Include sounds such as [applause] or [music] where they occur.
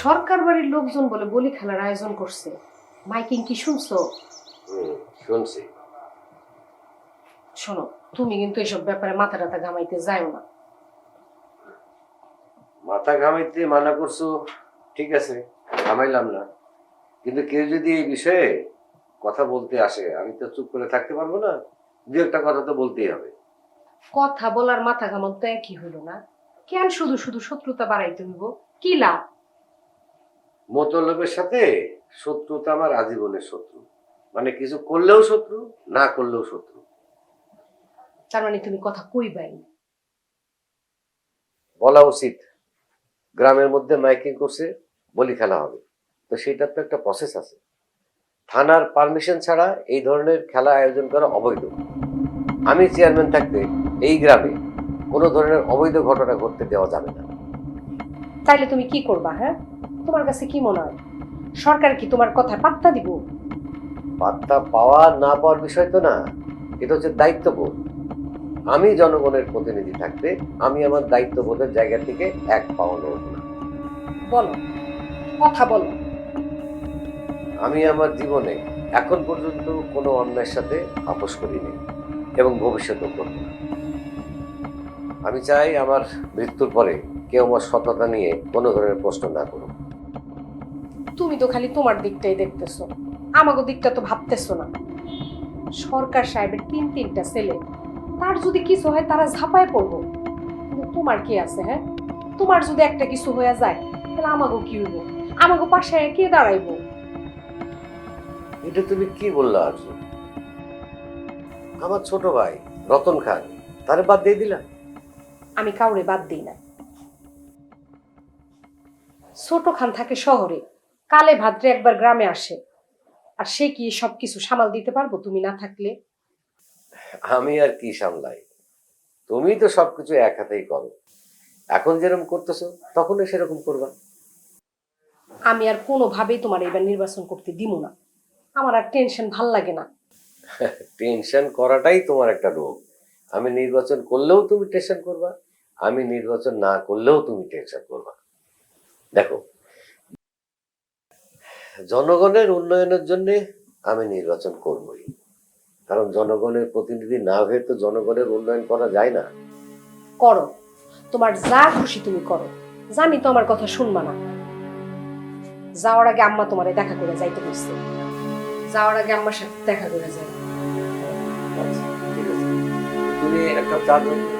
সরকার বাড়ির লোকজন বলে বলি খেলার আয়োজন করছে। মাইকিং কি শুনছো? শুনছি। শোনো তুমি কিন্তু এসব ব্যাপারে মাথা টাথা ঘামাইতে যাও না। মাথা ঘামাইতে মানা করছ ঠিক আছে ঘামাইলাম না। কিন্তু কেউ যদি এই বিষয়ে কথা বলতে আসে আমি তো চুপ করে থাকতে পারব না দু একটা কথা তো বলতেই হবে। কথা বলার মাথা ঘামান তো একই হইল না। কেন শুধু শুধু শত্রুতা বাড়াইতে হইব? কি লাভ? মতলবের সাথে শত্রুতা আমার আজীবনের শত্রু। মানে কিছু করলেও শত্রু না করলেও শত্রু। তার মানে তুমি কথা কইবাই। বলা উচিত গ্রামের মধ্যে মাইকিং করছে বলি খেলা হবে। তো সেটার তো একটা প্রসেস আছে। থানার পারমিশন ছাড়া এই ধরনের খেলা আয়োজন করা অবৈধ। আমি চেয়ারম্যান থাকতে এই গ্রামে কোনো ধরনের অবৈধ ঘটনা ঘটতে দেওয়া যাবে না। তাইলে তুমি কি করবা হ্যাঁ? তোমার কাছে কি মনে হয়? সরকার কি তোমার কথা পাত্তা দিব? পাত্তা পাওয়া না পাওয়ার বিষয় তো না এটা হচ্ছে দায়িত্ববোধ। আমি জনগণের প্রতিনিধি থাকতে আমি আমার দায়িত্ববোধের জায়গা থেকে এক পাওয়া নড়ব না। বলো কথা বলো। আমি আমার জীবনে এখন পর্যন্ত কোনো অন্যায়ের সাথে আপোষ করিনি এবং ভবিষ্যতেও করব না। আমি চাই আমার মৃত্যুর পরে কেউ আমার সততা নিয়ে কোনো ধরনের প্রশ্ন না করুক। তুমি তো খালি তোমার দিকটাই দেখতেছো। আমাকে দিকটা তো ভাবতেছো না। সরকার সাহেবের তিন তিনটা ছেলে তার যদি কিছু হয় তারা ঝাঁপায় পড়ব। কিন্তু তোমার কি আছে হ্যাঁ? তোমার যদি একটা কিছু হয়ে যায় তাহলে আমাকে কি হইব? আমাকে পাশে কে দাঁড়াইবো? এটা তুমি কি বললা আর্জুন আমার ছোট ভাই রতন খান তারে বাদ দিয়ে দিলা? আমি কাউরে বাদ দিই না ছোট খান থাকে শহরে। কালে ভাদ্রে একবার গ্রামে আসে। আর সে কি সব কিছু সামাল দিতে পারব তুমি না থাকলে? আমি আর কি সামলাই? তুমি তো সবকিছু এক হাতেই করো। এখন যেরকম করতেছো তখনও সেরকম করবা। আমি আর কোনোভাবেই তোমার এবার নির্বাচন করতে দিব না। আমার আর টেনশন ভালো লাগে না। [laughs] টেনশন করাটাই তোমার একটা রোগ। আমি নির্বাচন করলেও তুমি টেনশন করবা আমি নির্বাচন না করলেও তুমি টেনশন করবা। দেখো। জনগণের উন্নয়নের জন্য আমি নির্বাচন করবই। কারণ জনগণের প্রতিনিধি না হয়ে তো জনগণের উন্নয়ন করা যায় না। করো। তোমার যা খুশি তুমি করো। জানি তো আমার কথা শুনবা না। যাওয়ার আগে আম্মা তোমারে দেখা করে যাইতে বলছে। যাওয়ার আগে আম্মার সাথে দেখা করে যাই। আচ্ছা, ঠিক আছে। তুমি একটা চা।